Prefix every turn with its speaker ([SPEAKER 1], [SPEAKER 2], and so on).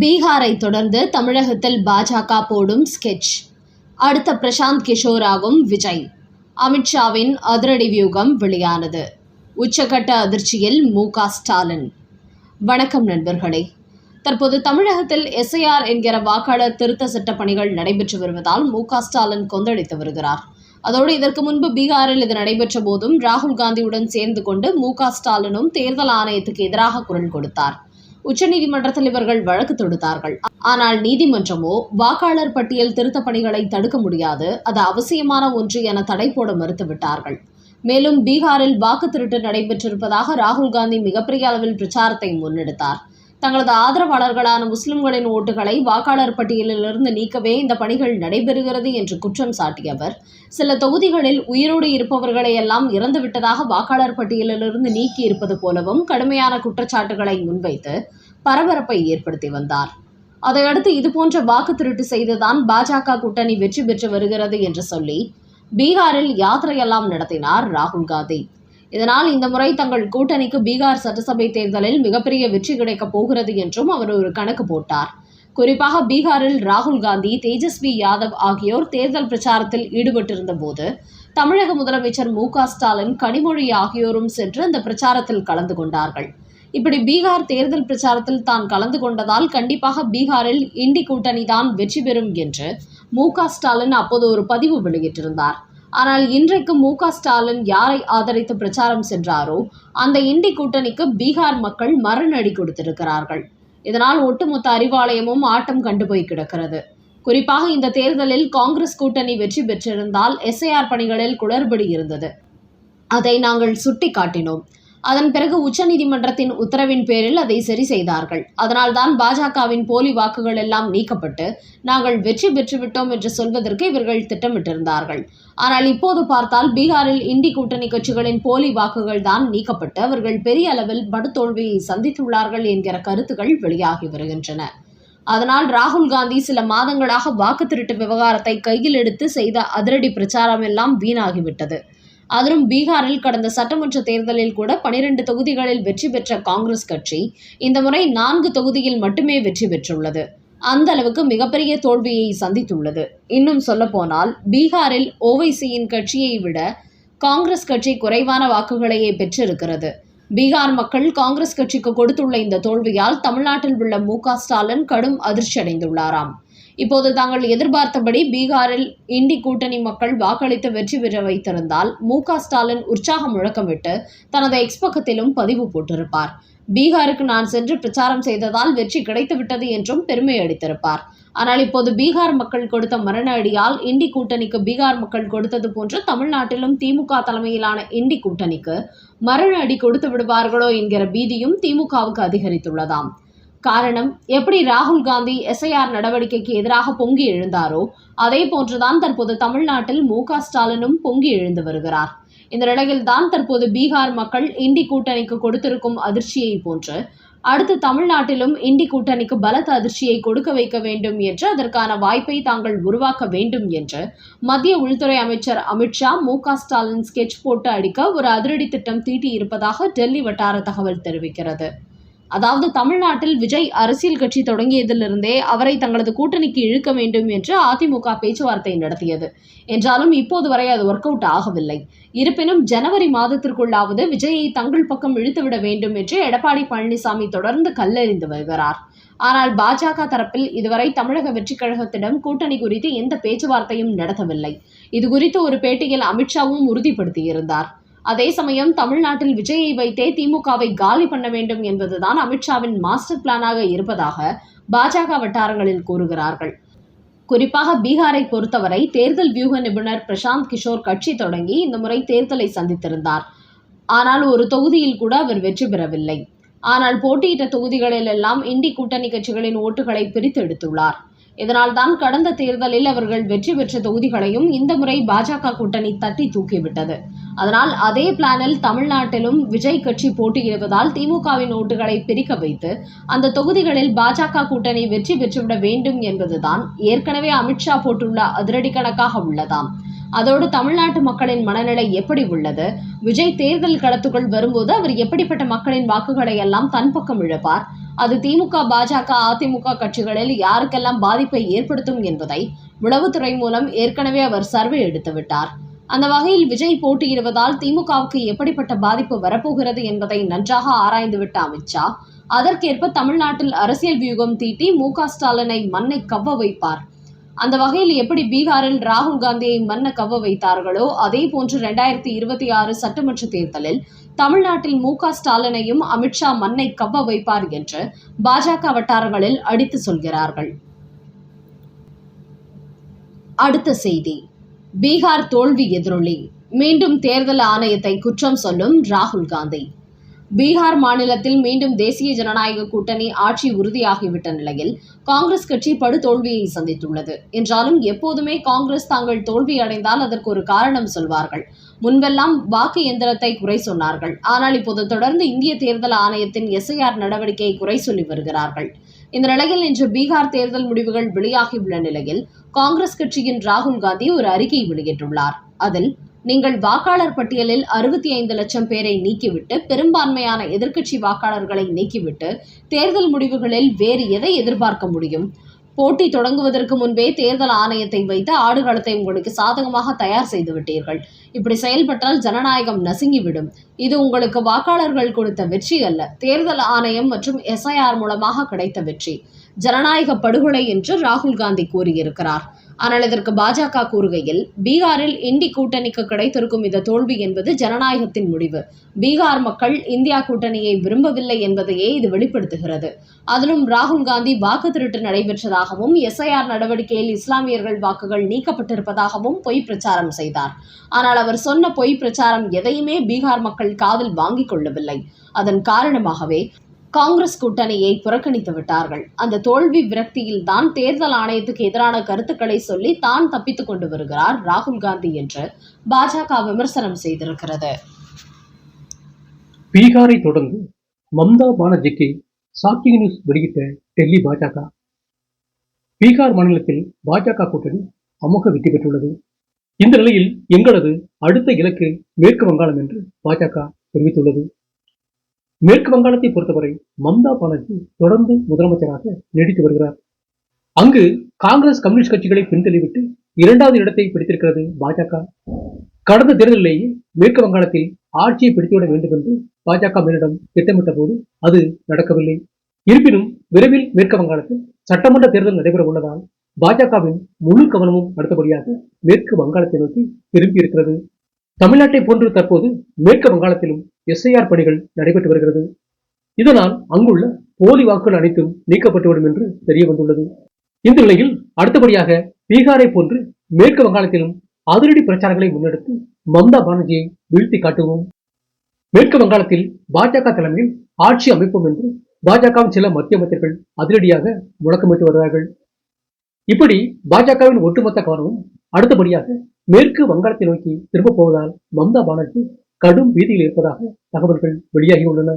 [SPEAKER 1] பீகாரை தொடர்ந்து தமிழகத்தில் பாஜக போடும் ஸ்கெட்ச் அடுத்த பிரசாந்த் கிஷோராகும் விஜய். அமித்ஷாவின் அதிரடி வியூகம் வெளியானது. உச்சகட்ட அதிர்ச்சியில் மு ஸ்டாலின். வணக்கம் நண்பர்களே. தற்போது தமிழகத்தில் எஸ்ஐஆர் என்கிற வாக்காளர் திருத்த சட்ட பணிகள் நடைபெற்று வருவதால் மு ஸ்டாலின் கொந்தளித்து வருகிறார். அதோடு இதற்கு முன்பு பீகாரில் இது நடைபெற்ற போதும் ராகுல் காந்தியுடன் சேர்ந்து கொண்டு மு ஸ்டாலினும் தேர்தல் ஆணையத்துக்கு எதிராக குரல் கொடுத்தார். உச்சநீதிமன்றத்தில் இவர்கள் வழக்கு தொடுத்தார்கள். ஆனால் நீதிமன்றமோ வாக்காளர் பட்டியல் திருத்த பணிகளை தடுக்க முடியாது. அது அவசியமான ஒன்று என தடை போட மறுத்துவிட்டார்கள் மேலும் பீகாரில் வாக்கு திருட்டு நடைபெற்றிருப்பதாக ராகுல் காந்தி மிகப்பெரிய அளவில் பிரச்சாரத்தை முன்னெடுத்தார். தங்களது ஆதரவாளர்களான முஸ்லிம்களின் ஓட்டுகளை வாக்காளர் பட்டியலிலிருந்து நீக்கவே இந்த பணிகள் நடைபெறுகிறது என்று குற்றம் சாட்டிய அவர் சில தொகுதிகளில் உயிரோடு இருப்பவர்களை எல்லாம் இறந்துவிட்டதாக வாக்காளர் பட்டியலிலிருந்து நீக்கி இருப்பது போலவும் கடுமையான குற்றச்சாட்டுகளை முன்வைத்து பரபரப்பை ஏற்படுத்தி வந்தார். அதையடுத்து இதுபோன்ற வாக்கு திருட்டு செய்துதான் பாஜக கூட்டணி வெற்றி பெற்று வருகிறது என்று சொல்லி பீகாரில் யாத்திரையெல்லாம் நடத்தினார் ராகுல் காந்தி. இதனால் இந்த முறை தங்கள் கூட்டணிக்கு பீகார் சட்டசபை தேர்தலில் மிகப்பெரிய வெற்றி கிடைக்கப் போகிறது என்றும் அவர் ஒரு கணக்கு போட்டார். குறிப்பாக பீகாரில் ராகுல் காந்தி தேஜஸ்வி யாதவ் ஆகியோர் தேர்தல் பிரச்சாரத்தில் ஈடுபட்டிருந்த போது தமிழக முதலமைச்சர் மு க ஸ்டாலின் கனிமொழி ஆகியோரும் சென்று அந்த பிரச்சாரத்தில் கலந்து கொண்டார்கள். இப்படி பீகார் தேர்தல் பிரச்சாரத்தில் தான் கலந்து கொண்டதால் கண்டிப்பாக பீகாரில் இண்டி கூட்டணி தான் வெற்றி பெறும் என்று மு க ஸ்டாலின் அப்போது ஒரு பதிவு வெளியிட்டிருந்தார். ஆனால் இன்றைக்கு மு க ஸ்டாலின் யாரை ஆதரித்து பிரச்சாரம் சென்றாரோ அந்த இண்டி கூட்டணிக்கு பீகார் மக்கள் மரணடி கொடுத்திருக்கிறார்கள். இதனால் ஒட்டுமொத்த அறிவாலயமும் ஆட்டம் கண்டு போய் கிடக்கிறது. குறிப்பாக இந்த தேர்தலில் காங்கிரஸ் கூட்டணி வெற்றி பெற்றிருந்தால் எஸ்ஐஆர் பணிகளில் குளறுபடி இருந்தது. அதை நாங்கள் சுட்டி காட்டினோம் அதன் பிறகு உச்சநீதிமன்றத்தின் உத்தரவின் பேரில் அதை சரி செய்தார்கள். அதனால்தான் பாஜகவின் போலி வாக்குகள் எல்லாம் நீக்கப்பட்டு நாங்கள் வெற்றி பெற்றுவிட்டோம் என்று சொல்வதற்கு இவர்கள் திட்டமிட்டிருந்தார்கள். ஆனால் இப்போது பார்த்தால் பீகாரில் இண்டி கூட்டணி கட்சிகளின் போலி வாக்குகள் தான் நீக்கப்பட்டு அவர்கள் பெரிய அளவில் படுதோல்வியை சந்தித்துள்ளார்கள் என்கிற கருத்துக்கள் வெளியாகி வருகின்றன. அதனால் ராகுல் காந்தி சில மாதங்களாக வாக்கு திருட்டு விவகாரத்தை கையில் எடுத்து செய்த அதிரடி பிரச்சாரம் எல்லாம் வீணாகிவிட்டது. அதிலும் பீகாரில் கடந்த சட்டமன்ற தேர்தலில் கூட பனிரெண்டு தொகுதிகளில் வெற்றி பெற்ற காங்கிரஸ் கட்சி இந்த முறை நான்கு தொகுதியில் மட்டுமே வெற்றி பெற்றுள்ளது. அந்த அளவுக்கு மிகப்பெரிய தோல்வியை சந்தித்துள்ளது. இன்னும் சொல்லப்போனால் பீகாரில் ஓவைசியின் கட்சியை விட காங்கிரஸ் கட்சி குறைவான வாக்குகளையே பெற்றிருக்கிறது. பீகார் மக்கள் காங்கிரஸ் கட்சிக்கு கொடுத்துள்ள இந்த தோல்வியால் தமிழ்நாட்டில் உள்ள மு ஸ்டாலின் கடும் அதிர்ச்சி அடைந்துள்ளாராம் இப்போது தாங்கள் எதிர்பார்த்தபடி பீகாரில் இண்டி கூட்டணி மக்கள் வாக்களித்து வெற்றி பெற வைத்திருந்தால் மு ஸ்டாலின் உற்சாக முழக்கமிட்டு தனது எக்ஸ் பக்கத்திலும் பதிவு போட்டிருப்பார். பீகாருக்கு நான் சென்று பிரச்சாரம் செய்ததால் வெற்றி கிடைத்துவிட்டது என்றும் பெருமை அடித்திருப்பார் ஆனால் இப்போது பீகார் மக்கள் கொடுத்த மரண அடியால் இண்டி கூட்டணிக்கு பீகார் மக்கள் கொடுத்தது போன்று தமிழ்நாட்டிலும் திமுக தலைமையிலான இண்டி கூட்டணிக்கு மரண அடி கொடுத்து விடுவார்களோ என்கிற பீதியும் திமுகவுக்கு அதிகரித்துள்ளதாம். காரணம் எப்படி ராகுல் காந்தி எஸ்ஐஆர் நடவடிக்கைக்கு எதிராக பொங்கி எழுந்தாரோ அதே போன்றுதான் தற்போது தமிழ்நாட்டில் மு க ஸ்டாலினும் பொங்கி எழுந்து வருகிறார். இந்த நிலையில் தான் தற்போது பீகார் மக்கள் இண்டி கூட்டணிக்கு கொடுத்திருக்கும் அதிர்ச்சியை போன்று அடுத்து தமிழ்நாட்டிலும் இண்டி கூட்டணிக்கு பலத்த அதிர்ச்சியை கொடுக்க வைக்க வேண்டும் என்று அதற்கான வாய்ப்பை தாங்கள் உருவாக்க வேண்டும் என்று மத்திய உள்துறை அமைச்சர் அமித்ஷா மு க ஸ்டாலின் ஸ்கெட்ச் போட்டு அடிக்க ஒரு அதிரடி திட்டம் தீட்டியிருப்பதாக டெல்லி வட்டார தகவல் தெரிவிக்கிறது. அதாவது தமிழ்நாட்டில் விஜய் அரசியல் கட்சி தொடங்கியதிலிருந்தே அவரை தங்களது கூட்டணிக்கு இழுக்க வேண்டும் என்று அதிமுக பேச்சுவார்த்தை நடத்தியது. என்றாலும் இப்போது வரை அது ஒர்க் அவுட் ஆகவில்லை. இருப்பினும் ஜனவரி மாதத்திற்குள்ளாவது விஜயை தங்கள் பக்கம் இழுத்துவிட வேண்டும் என்று எடப்பாடி பழனிசாமி தொடர்ந்து கல்லெறிந்து வருகிறார். ஆனால் பாஜக தரப்பில் இதுவரை தமிழக வெற்றிக் கழகத்திடம் கூட்டணி குறித்து எந்த பேச்சுவார்த்தையும் நடத்தவில்லை. இது குறித்து ஒரு பேட்டியில் அமித்ஷாவும் உறுதிப்படுத்தியிருந்தார். அதே சமயம் தமிழ்நாட்டில் விஜயை வைத்தே திமுகவை காலி பண்ண வேண்டும் என்பதுதான் அமித்ஷாவின் மாஸ்டர் பிளானாக இருப்பதாக பாஜக வட்டாரங்களில் கூறுகிறார்கள். குறிப்பாக பீகாரை பொறுத்தவரை தேர்தல் வியூக நிபுணர் பிரசாந்த் கிஷோர் கட்சி தொடங்கி இந்த முறை தேர்தலை சந்தித்திருந்தார். ஆனால் ஒரு தொகுதியில் கூட அவர் வெற்றி பெறவில்லை. ஆனால் போட்டியிட்ட தொகுதிகளில் எல்லாம் கூட்டணி கட்சிகளின் ஓட்டுகளை பிரித்து எடுத்துள்ளார். இதனால் தான் கடந்த தேர்தலில் அவர்கள் வெற்றி பெற்ற தொகுதிகளையும் இந்த முறை பாஜக கூட்டணி தட்டி தூக்கிவிட்டது. அதனால் அதே பிளானில் தமிழ்நாட்டிலும் விஜய் கட்சி போட்டியிடுவதால் திமுகவின் ஓட்டுகளை பிரிக்க வைத்து அந்த தொகுதிகளில் பாஜக கூட்டணி வெற்றி பெற்றுவிட வேண்டும் என்பதுதான் ஏற்கனவே அமித்ஷா போட்டுள்ள அதிரடி கணக்காக உள்ளதாம். அதோடு தமிழ்நாட்டு மக்களின் மனநிலை எப்படி உள்ளது? விஜய் தேர்தல் களத்துக்குள் வரும்போது அவர் எப்படிப்பட்ட மக்களின் வாக்குகளை எல்லாம் தன் பக்கம் இழப்பார்? அது திமுக பாஜக அதிமுக கட்சிகளில் யாருக்கெல்லாம் பாதிப்பை ஏற்படுத்தும் என்பதை உளவுத்துறை மூலம் ஏற்கனவே அவர் சர்வே எடுத்துவிட்டார் அந்த வகையில் விஜய் போட்டியிடுவதால் திமுகவுக்கு எப்படிப்பட்ட பாதிப்பு வரப்போகிறது என்பதை நன்றாக ஆராய்ந்துவிட்ட அமித்ஷா அதற்கேற்ப தமிழ்நாட்டில் அரசியல் வியூகம் தீட்டி மு க ஸ்டாலினை மண்ணை கவ்வ வைப்பார். அந்த வகையில் எப்படி பீகாரில் ராகுல் காந்தியை மன்ன கவ்வ வைத்தார்களோ அதே போன்று இரண்டாயிரத்தி இருபத்தி ஆறு சட்டமன்ற தேர்தலில் தமிழ்நாட்டில் மு க ஸ்டாலினையும் அமித்ஷா மண்ணை கவ்வ வைப்பார் என்று பாஜக வட்டாரங்களில் அடித்து சொல்கிறார்கள். அடுத்த செய்தி. பீகார் தோல்வி எதிரொலி. மீண்டும் தேர்தல் ஆணையத்தை குற்றம் சொல்லும் ராகுல் காந்தி. பீகார் மாநிலத்தில் மீண்டும் தேசிய ஜனநாயக கூட்டணி ஆட்சி உறுதியாகிவிட்ட நிலையில் காங்கிரஸ் கட்சி படுதோல்வியை சந்தித்துள்ளது. என்றாலும் எப்போதுமே காங்கிரஸ் தாங்கள் தோல்வி அடைந்தால் அதற்கு ஒரு காரணம் சொல்வார்கள். முன்பெல்லாம் வாக்கு எந்திரத்தை குறை சொன்னார்கள். ஆனால் இப்போது தொடர்ந்து இந்திய தேர்தல் ஆணையத்தின் எஸ்ஐஆர் நடவடிக்கையை குறை சொல்லி வருகிறார்கள். இந்த நிலையில் இன்று பீகார் தேர்தல் முடிவுகள் வெளியாகியுள்ள நிலையில் காங்கிரஸ் கட்சியின் ராகுல் காந்தி ஒரு அறிக்கை வெளியிட்டுள்ளார். அதில் நீங்கள் வாக்காளர் பட்டியலில் அறுபத்தி ஐந்து லட்சம் பேரை நீக்கிவிட்டு பெரும்பான்மையான எதிர்க்கட்சி வாக்காளர்களை நீக்கிவிட்டு தேர்தல் முடிவுகளில் வேறு எதை எதிர்பார்க்க முடியும்? போட்டி தொடங்குவதற்கு முன்பே தேர்தல் ஆணையத்தை வைத்து ஆடுகளத்தை உங்களுக்கு சாதகமாக தயார் செய்து விட்டீர்கள். இப்படி செயல்பட்டால் ஜனநாயகம் நசுங்கிவிடும். இது உங்களுக்கு வாக்காளர்கள் கொடுத்த வெற்றி அல்ல. தேர்தல் ஆணையம் மற்றும் எஸ்ஐஆர் மூலமாக கிடைத்த வெற்றி. ஜனநாயக படுகொலை என்று ராகுல் காந்தி கூறியிருக்கிறார். ஆனால் இதற்கு பாஜக கூறுகையில் பீகாரில் இந்தி கூட்டணிக்கு கிடைத்திருக்கும் இந்த தோல்வி என்பது ஜனநாயகத்தின் முடிவு. பீகார் மக்கள் இந்தியா கூட்டணியை விரும்பவில்லை என்பதையே இது வெளிப்படுத்துகிறது. அதிலும் ராகுல் காந்தி வாக்கு திருட்டு நடைபெற்றதாகவும் எஸ்ஐஆர் நடவடிக்கையில் இஸ்லாமியர்கள் வாக்குகள் நீக்கப்பட்டிருப்பதாகவும் பொய் பிரச்சாரம் செய்தார். ஆனால் அவர் சொன்ன பொய் பிரச்சாரம் எதையுமே பீகார் மக்கள் காதில் வாங்கிக் கொள்ளவில்லை. அதன் காரணமாகவே காங்கிரஸ் கூட்டணியை புறக்கணித்து விட்டார்கள். அந்த தோல்வி விரக்தியில் தான் தேர்தல் ஆணையத்துக்கு எதிரான கருத்துக்களை சொல்லி தான் தப்பித்துக் கொண்டு வருகிறார் ராகுல் காந்தி என்று பாஜக விமர்சனம் செய்திருக்கிறது.
[SPEAKER 2] பீகாரை தொடர்ந்து மம்தா பானர்ஜிக்கு ஷாக்கிங் நியூஸ் வெளியிட்ட டெல்லி பாஜக. பீகார் மாநிலத்தில் பாஜக கூட்டணி அமோக வெற்றி பெற்றுள்ளது. இந்த நிலையில் எங்களது அடுத்த இலக்கு மேற்கு வங்காளம் என்று பாஜக தெரிவித்துள்ளது. மேற்கு வங்காளத்தை பொறுத்தவரை மம்தா பானர்ஜி தொடர்ந்து முதலமைச்சராக நீடித்து வருகிறார். அங்கு காங்கிரஸ் கம்யூனிஸ்ட் கட்சிகளை பின்தள்ளிவிட்டு இரண்டாவது இடத்தை பிடித்திருக்கிறது பாஜக. கடந்த தேர்தலிலேயே மேற்கு வங்காளத்தில் ஆட்சியை பிடித்துவிட வேண்டும் என்று பாஜக மேலிடம் திட்டமிட்ட போது அது நடக்கவில்லை. இருப்பினும் விரைவில் மேற்கு வங்காளத்தில் சட்டமன்ற தேர்தல் நடைபெற உள்ளதால் பாஜகவின் முழு கவனமும் அடுத்தபடியாக மேற்கு வங்காளத்தை நோக்கி திரும்பி இருக்கிறது தமிழ்நாட்டை போன்று தற்போது மேற்கு வங்காளத்திலும் எஸ்ஐஆர் பணிகள் நடைபெற்று வருகிறது. இதனால் அங்குள்ள போலி வாக்குகள் அனைத்தும் நீக்கப்பட்டுவிடும் என்று தெரிய வந்துள்ளது. இந்த நிலையில் அடுத்தபடியாக பீகாரை போன்று மேற்கு வங்காளத்திலும் அதிரடி பிரச்சாரங்களை முன்னெடுத்து மம்தா பானர்ஜியை வீழ்த்தி காட்டுவோம். மேற்கு வங்காளத்தில் பாஜக தலைமையில் ஆட்சி அமைப்போம் என்று பாஜகவின் சில மத்திய அமைச்சர்கள் அதிரடியாக முழக்கமிட்டு வருகிறார்கள் இப்படி பாஜகவின் ஒட்டுமொத்த கவனமும் அடுத்தபடியாக மேற்கு வங்காளத்தை நோக்கி திரும்பப் போவதால் மம்தா பானர்ஜி கடும் பீதியில் இருப்பதாக தகவல்கள் வெளியாகியுள்ளன